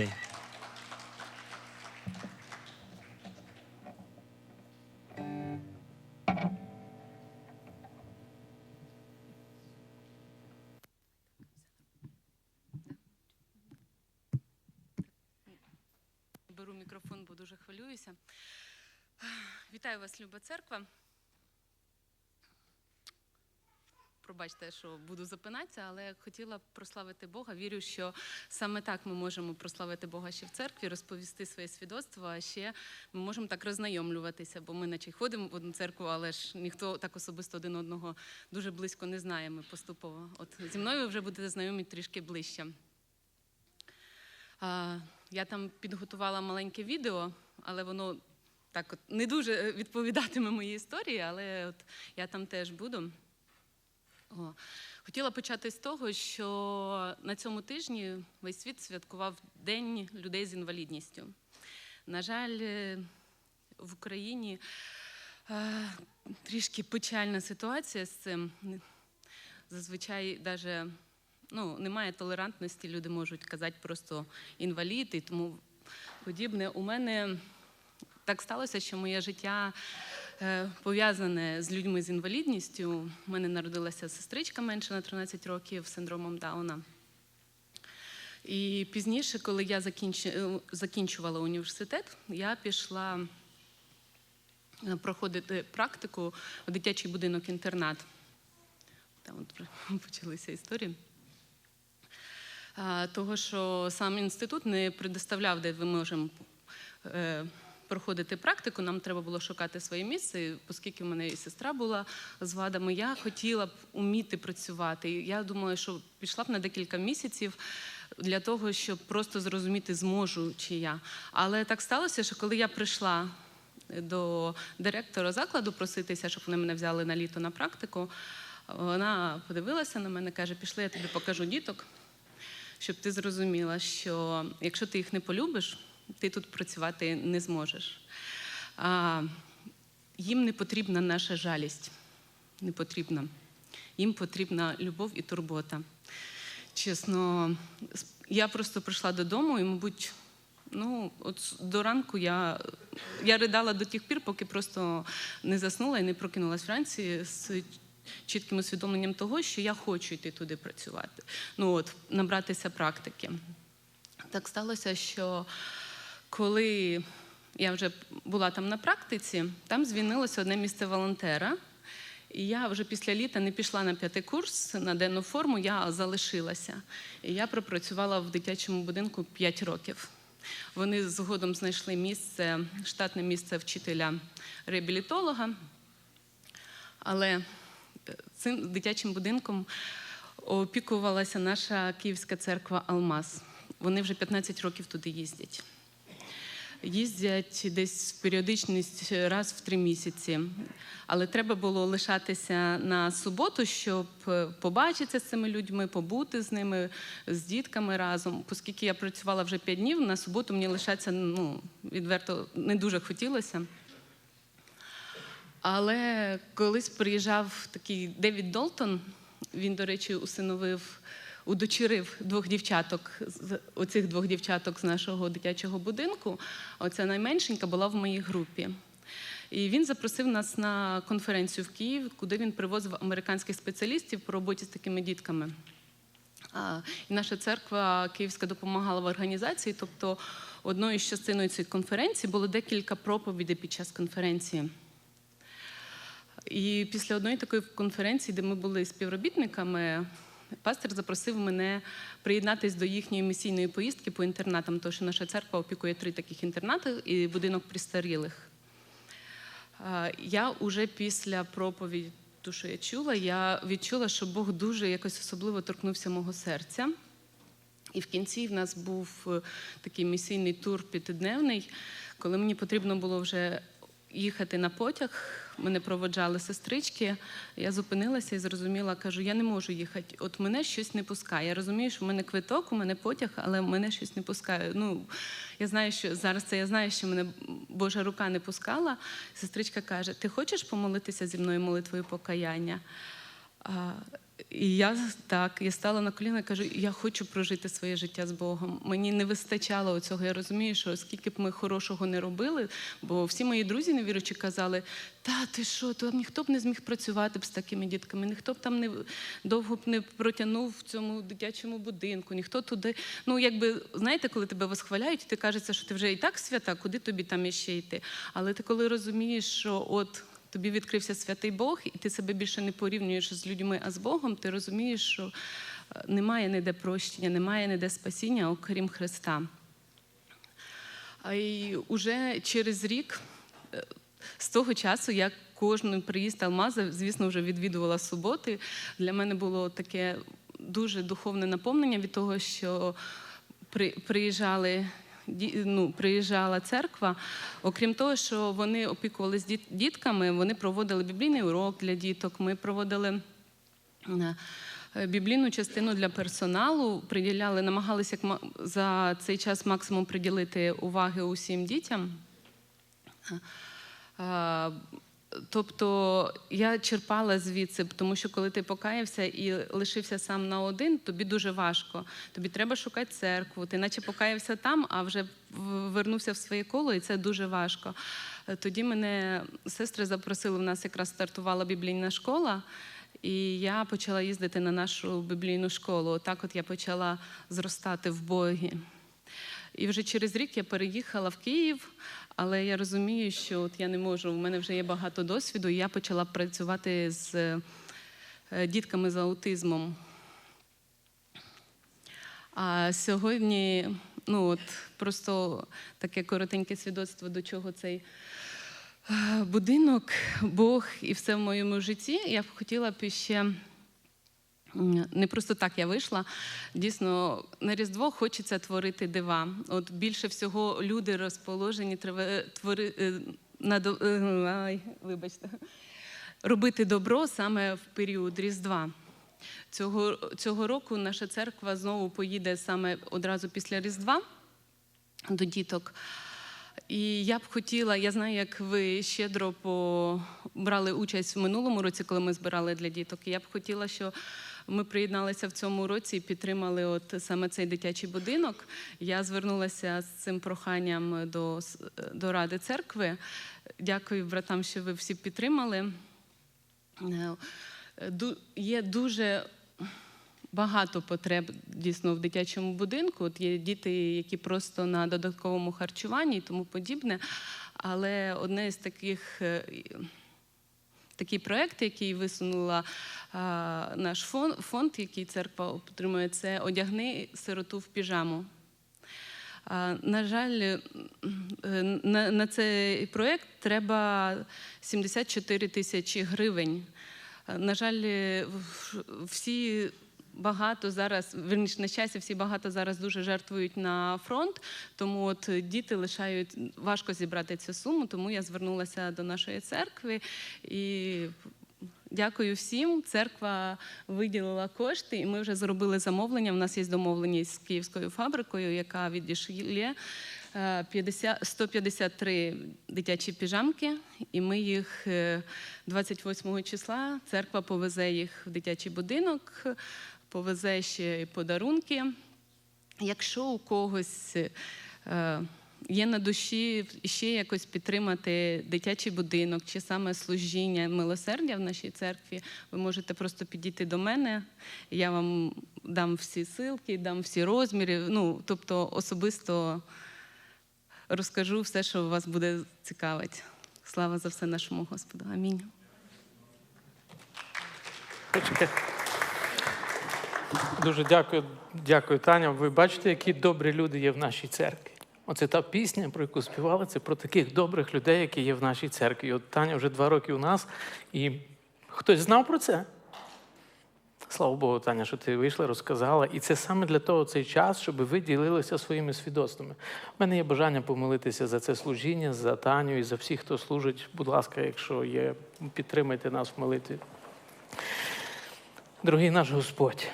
людей. Беру мікрофон, бо дуже хвилююся. Вітаю вас, Люба Церква. Пробачте, що буду запинатися, але хотіла прославити Бога. Вірю, що саме так ми можемо прославити Бога ще в церкві, розповісти своє свідоцтво, а ще ми можемо так роззнайомлюватися, бо ми наче ходимо в одну церкву, але ж ніхто так особисто один одного дуже близько не знає. Ми поступово. От зі мною ви вже будете знайомі трішки ближче. Я там підготувала маленьке відео, але воно так от не дуже відповідатиме моїй історії, але от я там теж буду. О. Хотіла почати з того, що на цьому тижні весь світ святкував День людей з інвалідністю. На жаль, е, в Україні е, трішки печальна ситуація з цим. Зазвичай навіть ну, немає толерантності, люди можуть казати просто інвалід і тому подібне. У мене так сталося, що моє життя пов'язане з людьми з інвалідністю. У мене народилася сестричка менше на 13 років з синдромом Дауна. І пізніше, коли я е, закінчувала університет, я пішла е, проходити практику в дитячий будинок-інтернат. Там от почалися історії. Того, що сам інститут не предоставляв, де ми можемо е, проходити практику, нам треба було шукати своє місце. І Оскільки в мене і сестра була з вадами, я хотіла б уміти працювати. І Я думаю, що пішла б на декілька місяців для того, щоб просто зрозуміти, зможу чи я. Але так сталося, що коли я прийшла до директора закладу проситися, щоб вони мене взяли на літо на практику, вона подивилася на мене, каже: пішли, я тобі покажу діток, щоб ти зрозуміла, що якщо ти їх не полюбиш, ти тут працювати не зможеш. А, їм не потрібна наша жалість. Не потрібна. Їм потрібна любов і турбота. Чесно, я просто прийшла додому і, мабуть, ну, от до ранку я, я ридала до тих пір, поки просто не заснула і не прокинулась вранці з чітким усвідомленням того, що я хочу йти туди працювати. Ну от, набратися практики. Так сталося, що коли я вже була там на практиці, там звільнилося одне місце волонтера. І я вже після літа не пішла на п'ятий курс на денну форму, я залишилася. І я пропрацювала в дитячому будинку 5 років. Вони згодом знайшли місце, штатне місце вчителя реабілітолога. Але цим дитячим будинком опікувалася наша Київська церква Алмаз. Вони вже 15 років туди їздять. Їздять десь в періодичність раз в три місяці. Але треба було лишатися на суботу, щоб побачитися з цими людьми, побути з ними, з дітками разом. Оскільки я працювала вже п'ять днів, на суботу мені лишатися ну, відверто не дуже хотілося. Але колись приїжджав такий Девід Долтон, він, до речі, усиновив, удочерив двох дівчаток, оцих двох дівчаток з нашого дитячого будинку. Оця найменшенька була в моїй групі. І він запросив нас на конференцію в Київ, куди він привозив американських спеціалістів по роботі з такими дітками. І наша церква Київська допомагала в організації, тобто одною з частиною цієї конференції було декілька проповідей під час конференції. І після одної такої конференції, де ми були співробітниками, пастор запросив мене приєднатися до їхньої місійної поїздки по інтернатам, тому що наша церква опікує три таких інтернати і будинок пристарілих. Я вже після проповіді, ту, що я чула, я відчула, що Бог дуже якось особливо торкнувся мого серця. І в кінці в нас був е, такий місійний тур п'ятидневний, коли мені потрібно було вже їхати на потяг. Мене проводжали сестрички. Я зупинилася і зрозуміла, кажу, я не можу їхати. От мене щось не пускає. Я розумію, що в мене квиток, у мене потяг, але мене щось не пускає. Ну, я знаю, що зараз це я знаю, що мене Божа рука не пускала. Сестричка каже: Ти хочеш помолитися зі мною молитвою покаяння? А, і я так, я стала на коліна і кажу, я хочу прожити своє життя з Богом. Мені не вистачало цього. Я розумію, що скільки б ми хорошого не робили, бо всі мої друзі невіручі казали, та ти що, то ніхто б не зміг працювати б з такими дітками, ніхто б там не довго б не протягнув в цьому дитячому будинку, ніхто туди. Ну, якби знаєте, коли тебе восхваляють, ти кажеться, що ти вже і так свята, куди тобі там іще йти. Але ти коли розумієш, що от. Тобі відкрився святий Бог, і ти себе більше не порівнюєш з людьми, а з Богом. Ти розумієш, що е, немає ніде прощення, немає ніде спасіння, окрім Христа. Й уже через рік, е, з того часу, я кожен приїзд Алмаза, звісно, вже відвідувала суботи. Для мене було таке дуже духовне наповнення від того, що при- приїжджали. Ну, приїжджала церква. Окрім того, що вони опікувалися діт- дітками, вони проводили біблійний урок для діток. Ми проводили е, біблійну частину для персоналу, приділяли, намагалися за цей час максимум приділити уваги усім дітям. Тобто я черпала звідси, тому що коли ти покаявся і лишився сам на один, тобі дуже важко. Тобі треба шукати церкву. Ти наче покаявся там, а вже вернувся в своє коло, і це дуже важко. Е, Тоді мене сестри запросили, в нас якраз стартувала біблійна школа. І я почала їздити на нашу біблійну школу. Отак от я почала зростати в Богі. І вже через рік я переїхала в Київ, але я розумію, що от я не можу, в мене вже є багато досвіду, і я почала працювати з е, дітками з аутизмом. А сьогодні, ну от просто таке коротеньке свідоцтво, до чого цей е, будинок, Бог і все в моєму житті. Я б хотіла б ще. Не просто так я вийшла. Дійсно, на Різдво хочеться творити дива. От більше всього люди розположені твори, е, на е, ай, вибачте, робити добро саме в період Різдва. Цього, цього року наша церква знову поїде саме одразу після Різдва до діток. І я б хотіла, я знаю, як ви щедро брали участь в минулому році, коли ми збирали для діток. Я б хотіла, що ми приєдналися в цьому році і підтримали от саме цей дитячий будинок. Я звернулася з цим проханням до, до Ради церкви. Дякую братам, що ви всі підтримали. Е, Є дуже багато потреб дійсно в дитячому будинку. От є діти, які просто на додатковому харчуванні і тому подібне. Але одне з таких. е, Такий проект, який висунула а, наш фонд, фонд, який церква підтримує, це одягни сироту в піжаму. А, На жаль, е, на, на цей проєкт треба 74 тисячі гривень. На жаль, е, всі багато зараз, верніше, на щастя, всі багато зараз дуже жертвують на фронт, тому от діти лишають важко зібрати цю суму, тому я звернулася до нашої церкви і Дякую всім. Церква виділила кошти, і ми вже зробили замовлення. У нас є домовленість з київською фабрикою, яка відійшли е, 50 153 дитячі піжамки, і ми їх е, 28 числа церква повезе їх в дитячий будинок, повезе ще й подарунки. Якщо у когось е, є на душі ще якось підтримати дитячий будинок чи саме служіння милосердя в нашій церкві, ви можете просто підійти до мене. Я вам дам всі силки, дам всі розміри. Ну, тобто особисто розкажу все, що вас буде цікавить. Слава за все нашому Господу. Амінь. Дуже дякую, дякую, Таня. Ви бачите, які добрі люди є в нашій церкві. Оце та пісня, про яку співали, це про таких добрих людей, які є в нашій церкві. І От Таня вже два роки у нас, і хтось знав про це. Слава Богу, Таня, що ти вийшла, розказала. І це саме для того цей час, щоб ви ділилися своїми свідоцтвами. У мене є бажання помолитися за це служіння, за Таню і за всіх, хто служить. Будь ласка, якщо є, підтримайте нас в молитві. Дорогий наш Господь,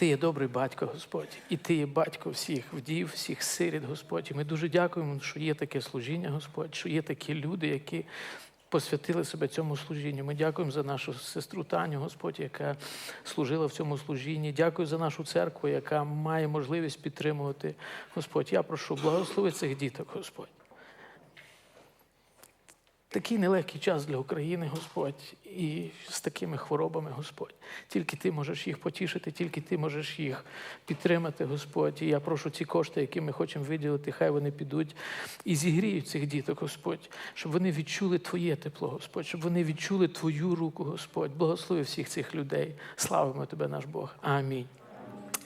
Ти є добрий батько, Господь, і Ти є батько всіх вдів, всіх сиріт, Господь. І ми дуже дякуємо, що є таке служіння, Господь, що є такі люди, які посвятили себе цьому служінню. Ми дякуємо за нашу сестру Таню, Господь, яка служила в цьому служінні. Дякую за нашу церкву, яка має можливість підтримувати. Господь, я прошу, благослови цих діток, Господь. Такий нелегкий час для України, Господь, і з такими хворобами, Господь. Тільки ти можеш їх потішити, тільки ти можеш їх підтримати, Господь. І я прошу ці кошти, які ми хочемо виділити, хай вони підуть і зігріють цих діток, Господь, щоб вони відчули Твоє тепло, Господь, щоб вони відчули Твою руку, Господь. Благослови всіх цих людей. Славимо Тебе, наш Бог. Амінь.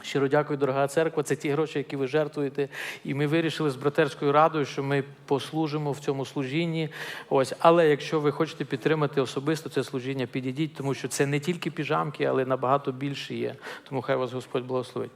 Щиро дякую, дорога церква. Це ті гроші, які ви жертвуєте. І ми вирішили з братерською радою, що ми послужимо в цьому служінні. Ось, але якщо ви хочете підтримати особисто це служіння, підійдіть, тому що це не тільки піжамки, але набагато більше є. Тому хай вас Господь благословить.